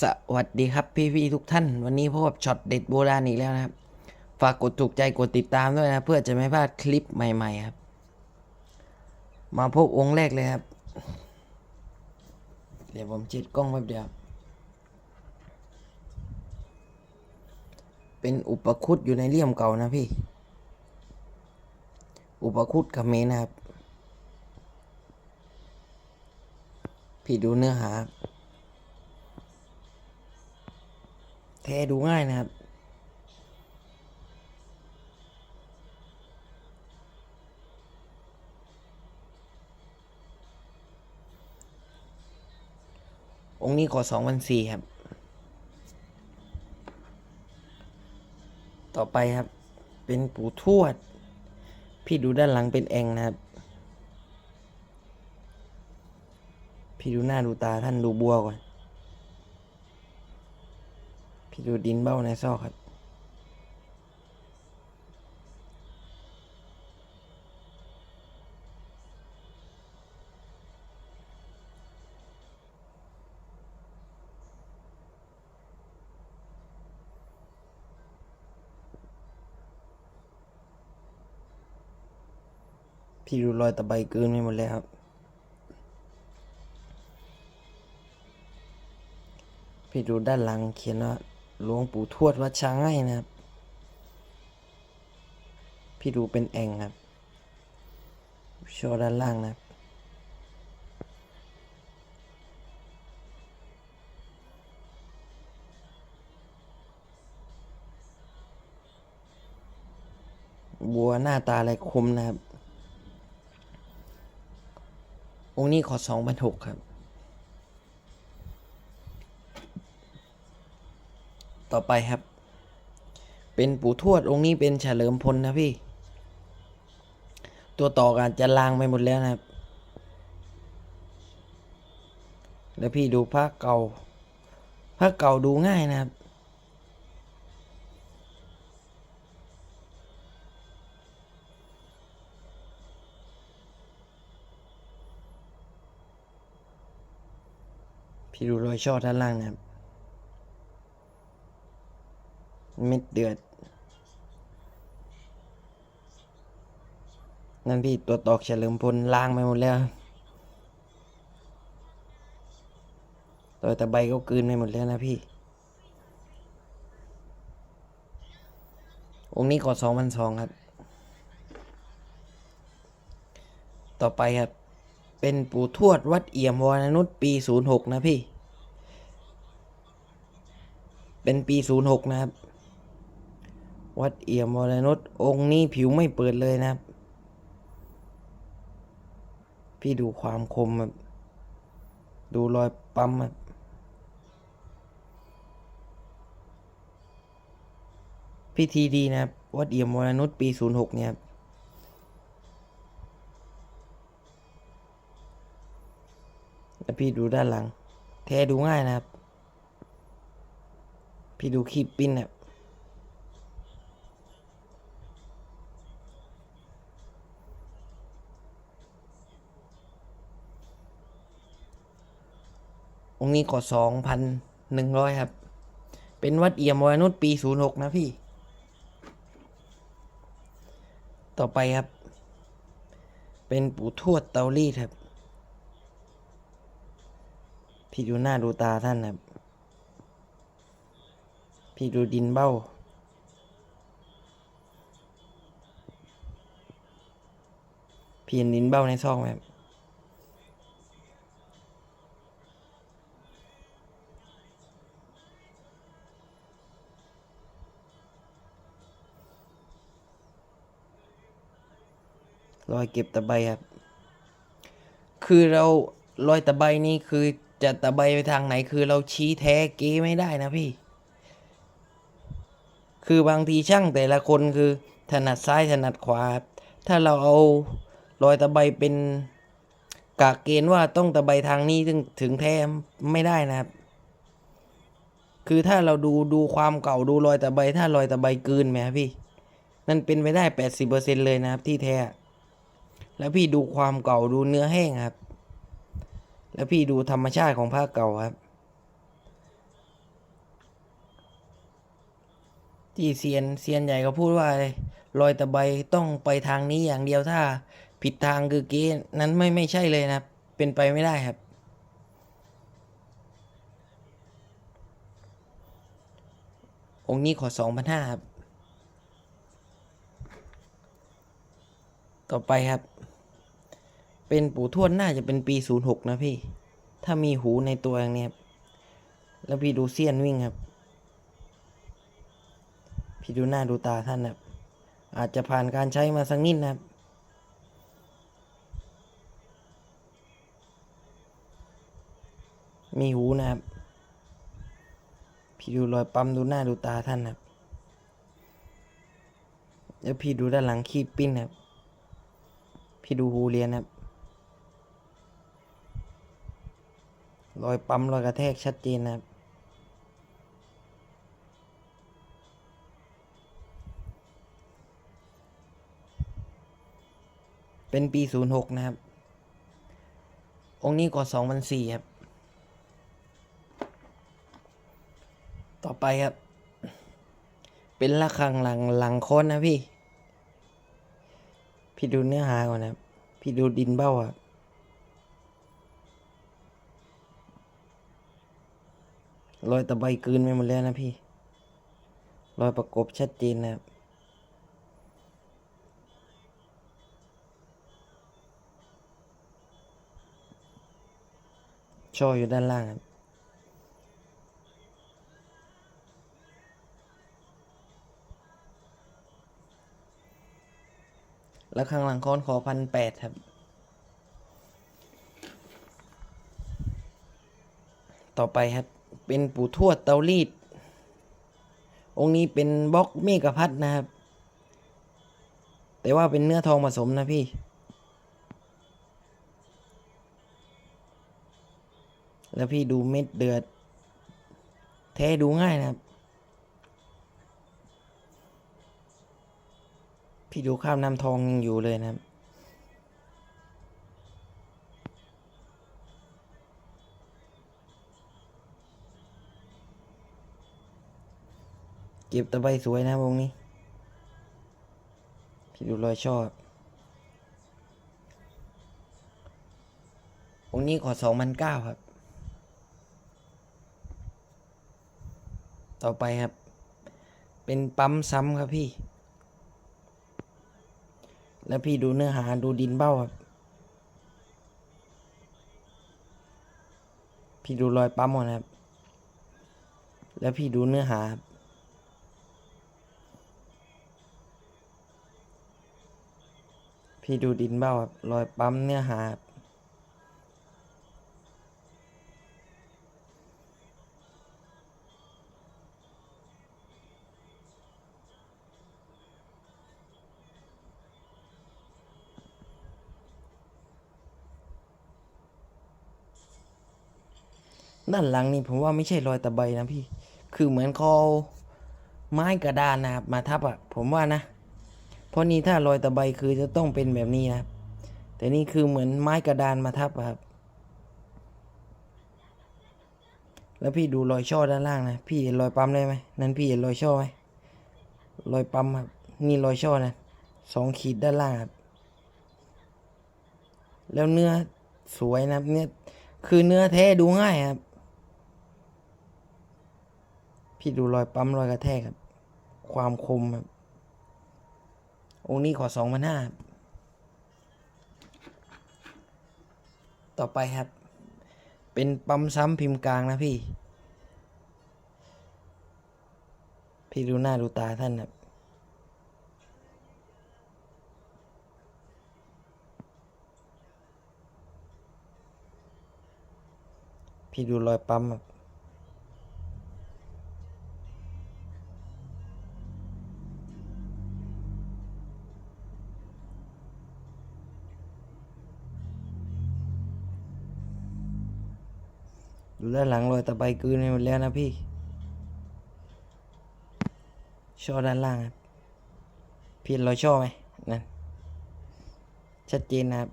สวัสดีครับพี่พี่ๆทุกท่าน วันนี้พบกับช็อตเด็ดโบราณอีกแล้วนะครับ ฝากกดถูกใจกดติดตามด้วยนะ เพื่อจะไม่พลาดคลิปใหม่ ๆ ครับ มาพบองค์แรกเลยครับ เดี๋ยวผมจิดกล้องแป๊บเดียว เป็นอุปคุตอยู่ในเลี่ยมเก่านะพี่ อุปคุตเมนะครับ พี่ดูเนื้อหา แท้ดูง่ายนะครับ องค์นี้ขอสองพันสี่ครับ ต่อไปครับ เป็นปู่ทวด พี่ดูด้านหลังเป็นแองนะครับ พี่ดูหน้าดูตาท่านดูบัวก่อน ดูดินเบ้าในซอกครับ พี่ดูรอยตะไบเกินไปหมดแล้วครับพี่ดูด้านหลังเขียนว่า หลวงปู่ทวดวัดช้างให้นะครับ พี่ดูเป็นแองครับโชว์ด้านล่างนะครับบัวหน้าตาอะไรคมนะครับ องค์นี้ขอสองพันหกครับ ต่อไปครับ เป็นปู่ทวดองค์นี้เป็นเฉลิมพลนะพี่ ตัวต่อกันจะลางไปหมดแล้วนะครับ แล้วพี่ดูภาเก่าภาเก่าดูง่ายนะครับพี่ดูรอยช่อด้านล่างนะครับ เม็ดเดือด นั่นพี่ตัวตอกเฉลิมพลล้างไปหมดแล้วตัวตะใบก็กลืนไปหมดแล้วนะพี่ องค์นี้ขอสองพันสองครับ ต่อไปครับ เป็นปู่ทวดวัดเอี่ยมวรนุชปีศูนย์หกนะพี่ เป็นปีศูนย์หกนะครับ วัดเอี่ยมวรนุชองค์นี้ผิวไม่เปิดเลยนะครับ พี่ดูความคมแบบดูรอยปั๊มแบบพิธีดีนะครับ วัดเอี่ยมวรนุชปีศูนย์หกเนี่ยครับแล้วพี่ดูด้านหลัง แท้ดูง่ายนะครับ พี่ดูขีบปิ้นเนี่ย องค์นี้ขอสองพันหนึ่งร้อยครับ เป็นวัดเอี่ยมวรนุชปีศูนย์หกนะพี่ ต่อไปครับ เป็นปู่ทวดเตารีดครับพี่ดูหน้าดูตาท่านครับ พี่ดูดินเบ้า พี่เห็นดินเบ้าในซอกไหมครับ รอยเก็บตะไบครับ คือเรารอยตะไบนี่คือจะตะไบไปทางไหน คือเราชี้แท้เก้ไม่ได้นะพี่ คือบางทีช่างแต่ละคนคือถนัดซ้ายถนัดขวา ถ้าเราเอารอยตะไบเป็นกากเกณฑ์ว่าต้องตะไบทางนี้ถึงถึงแท้ไม่ได้นะครับ คือถ้าเราดูดูความเก่าดูรอยตะไบถ้ารอยตะไบกลืนไหมครับพี่ นั่นเป็นไปได้แปดสิบเปอร์เซ็นเลยนะครับที่แท้ แล้วพี่ดูความเก่าดูเนื้อแห้งครับ แล้วพี่ดูธรรมชาติของผ้าเก่าครับ ที่เซียนเซียนใหญ่เขาพูดว่าเลยรอยตะไบต้องไปทางนี้อย่างเดียวถ้า ผิดทางคือเกนนั้นไม่ไม่ใช่เลยนะครับ เป็นไปไม่ได้ครับองค์นี้ขอสองพันห้าครับ ต่อไปครับ เป็นปู่ทวดน่าจะเป็นปีศูนย์หกนะพี่ ถ้ามีหูในตัวอย่างเนี้ยครับแล้วพี่ดูเซียนวิ่งครับ พี่ดูหน้าดูตาท่านครับ อาจจะผ่านการใช้มาสักนิดนะครับมีหูนะครับ พี่ดูรอยปั๊มดูหน้าดูตาท่านนะครับ แล้วพี่ดูด้านหลังคีบปิ้นนะครับ พี่ดูหูเรียนนะครับ รอยปั๊มรอยกระแทกชัดเจนนะครับ เป็นปีศูนย์หกนะครับ องค์นี้ก่อสองพันสี่ครับ ต่อไปครับ เป็นระฆังหลังหลังค้นนะพี่ พี่ดูเนื้อหาก่อนนะพี่ดูดินเบ้าครับรอยตะไบกืนไปหมดแล้วนะพี่ รอยประกบชัดเจนนะครับช่ออยู่ด้านล่างครับ แล้วข้างหลังค้อนขอพันแปดครับ ต่อไปครับ เป็นปู่ทวดเตารีด องค์นี้เป็นบล็อกเมกะพัดนะครับ แต่ว่าเป็นเนื้อทองผสมนะพี่ แล้วพี่ดูเม็ดเดือด แท้ดูง่ายนะครับ พี่ดูข้ามน้ำทองยังอยู่เลยนะครับ เก็บตะไบสวยนะวงนี้ พี่ดูรอยชอบวงนี้ขอสองพันเก้าครับ ต่อไปครับ เป็นปั๊มซ้ำครับพี่ แล้วพี่ดูเนื้อหาดูดินเบ้าครับ พี่ดูรอยปั๊มก่อนครับ แล้วพี่ดูเนื้อหาครับพี่ดูดินเบ้าครับรอยปั๊มเนื้อหาครับ ด้านหลังนี่ผมว่าไม่ใช่รอยตะไบนะพี่ คือเหมือนเขาเอาไม้กระดานนะครับมาทับอะผมว่านะ เพราะนี่ถ้ารอยตะไบคือจะต้องเป็นแบบนี้นะครับ แต่นี่คือเหมือนไม้กระดานมาทับครับ แล้วพี่ดูรอยช่อด้านล่างนะ พี่เห็นรอยปั๊มได้ไหมนั่นพี่เห็นรอยช่อไหมรอยปั๊มครับ นี่รอยช่อนะสองขีดด้านล่างครับ แล้วเนื้อสวยนะครับเนื้อคือเนื้อแท้ดูง่ายครับ พี่ดูรอยปั๊มรอยกระแทกครับ ความคมครับ องค์นี้ขอสองพันห้าต่อไปครับ เป็นปั๊มซ้ำพิมพ์กลางนะพี่ พี่ดูหน้าดูตาท่านครับพี่ดูรอยปั๊มครับ ด้านหลังรอยตะไบกืนไปหมดแล้วนะพี่ช่อด้านล่างครับพี่เรอยช่อไหมนั่นชัดเจนนะครับ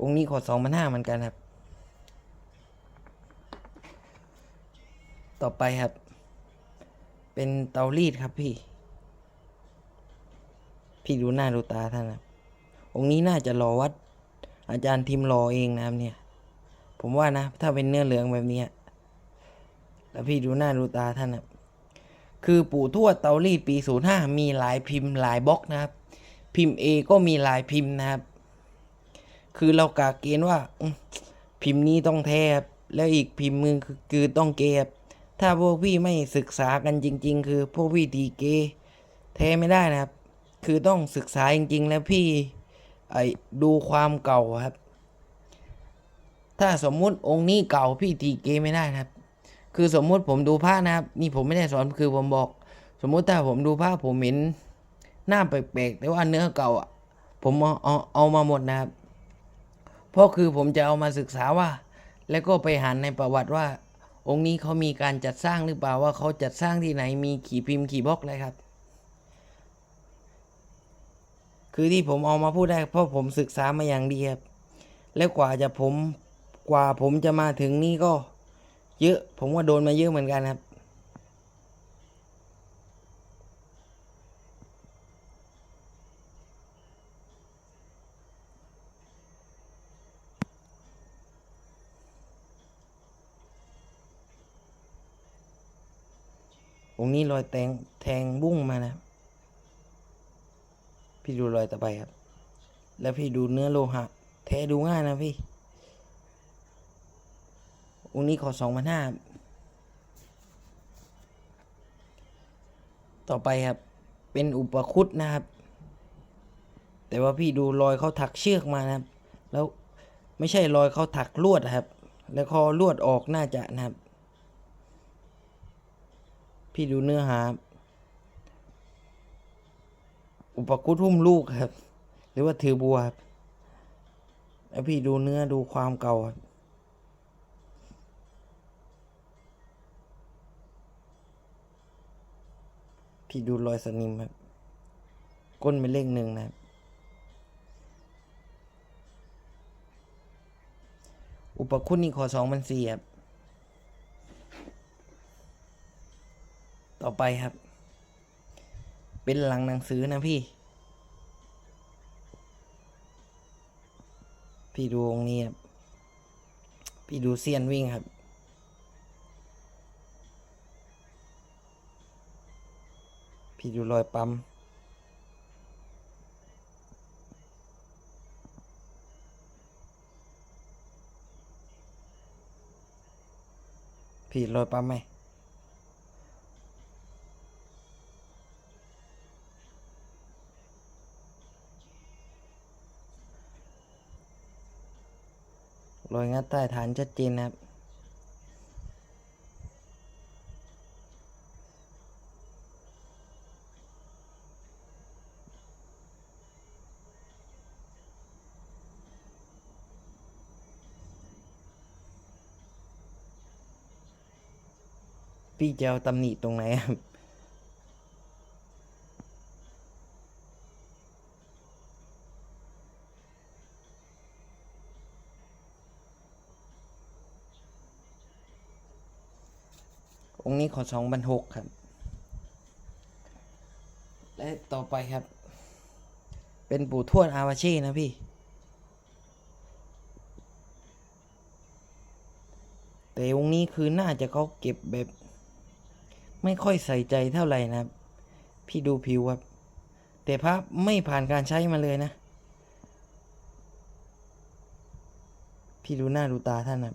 องค์นี้ขอสองพันห้าเหมือนกันครับ ต่อไปครับ เป็นเตารีดครับพี่ พี่ดูหน้าดูตาท่านนะ องค์นี้น่าจะรอวัด อาจารย์ทิมรอเองนะครับเนี่ย ผมว่านะ ถ้าเป็นเนื้อเหลืองแบบนี้ แล้วพี่ดูหน้าดูตาท่านนะคือปู่ทวดเตารีดปีศูนย์ห้ามีหลายพิมพ์หลายบล็อกนะครับ พิมพ์ A ก็มีหลายพิมพ์นะครับ คือเรากาเกณฑ์ว่า พิมพ์นี้ต้องแทบ แล้วอีกพิมพ์มือคือคือต้องเก็บถ้าพวกพี่ไม่ศึกษากันจริง ๆ คือพวกพี่ตีเกแท้ไม่ได้นะครับ คือต้องศึกษาจริง ๆ แล้วพี่ ไอ้ดูความเก่าครับ ถ้าสมมุติองค์นี้เก่าพี่ตีเกมไม่ได้นะครับ คือสมมุติผมดูผ้านะครับ นี่ผมไม่ได้สอนคือผมบอก สมมุติถ้าผมดูผ้าผมเห็นหน้าแปลกๆแต่ว่าเนื้อเก่าผมเอาเอาเอามาหมดนะครับ เพราะคือผมจะเอามาศึกษาว่า แล้วก็ไปหันในประวัติว่า องค์นี้เขามีการจัดสร้างหรือเปล่าว่าเขาจัดสร้างที่ไหนมีขี่พิมพ์ขี่บล็อกอะไรครับ คือที่ผมเอามาพูดได้เพราะผมศึกษามาอย่างดีครับ แล้วกว่าจะผมกว่าผมจะมาถึงนี่ก็ เยอะผมว่าโดนมาเยอะเหมือนกันครับ องนี้รอยแทงแทงบุ้งมานะ พี่ดูรอยต่อไปครับ แล้วพี่ดูเนื้อโลหะ แท้ดูง่ายนะพี่ องค์นี้ขอสองพันห้าต่อไปครับ เป็นอุปคุตนะครับ แต่ว่าพี่ดูรอยเขาถักเชือกมานะครับ แล้วไม่ใช่รอยเขาถักลวดนะครับ แล้วเขาลวดออกน่าจะนะครับ พี่ดูเนื้อหา อุปคุตหุ้มลูกครับ หรือว่าถือบัวครับแล้วพี่ดูเนื้อดูความเก่าครับพี่ดูรอยสนิมครับ ก้นเป็นเลขหนึ่งนะครับอุปคุตนี่ขอสองพันสี่ครับ ต่อไปครับ เป็นหลังหนังสือนะพี่ พี่ดูองนี้ครับพี่ดูเซียนวิ่งครับพี่ดูรอยปั๊ม พี่รอยปั๊มไหม รอยงัดใต้ฐานชัดเจนนะครับ พี่จะเอาตำหนิตรงไหนครับ องค์นี้ขอสองพันหกครับ และต่อไปครับ เป็นปู่ทวดอาวาชีนะพี่ แต่องนี้คือน่าจะเขาเก็บแบบ ไม่ค่อยใส่ใจเท่าไหร่นะครับ พี่ดูผิวครับ แต่พระไม่ผ่านการใช้มาเลยนะ พี่ดูหน้าดูตาท่านนะครับ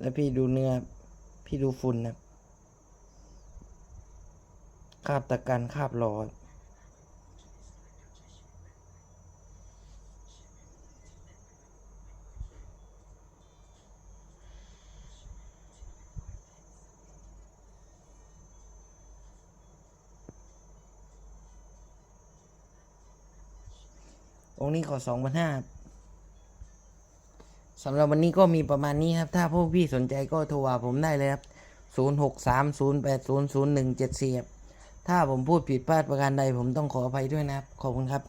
แล้วพี่ดูเนื้อ พี่ดูฝุ่นนะคราบตะกันคาบหลอดองค์นี้ขอสองพันห้า สำหรับวันนี้ก็มีประมาณนี้ครับ ถ้าพวกพี่สนใจก็โทรหาผมได้เลยครับ 0 6 3 0 8 0 0 1 7 4 ครับ ถ้าผมพูดผิดพลาดประการใดผมต้องขออภัยด้วยนะครับ ขอบคุณครับ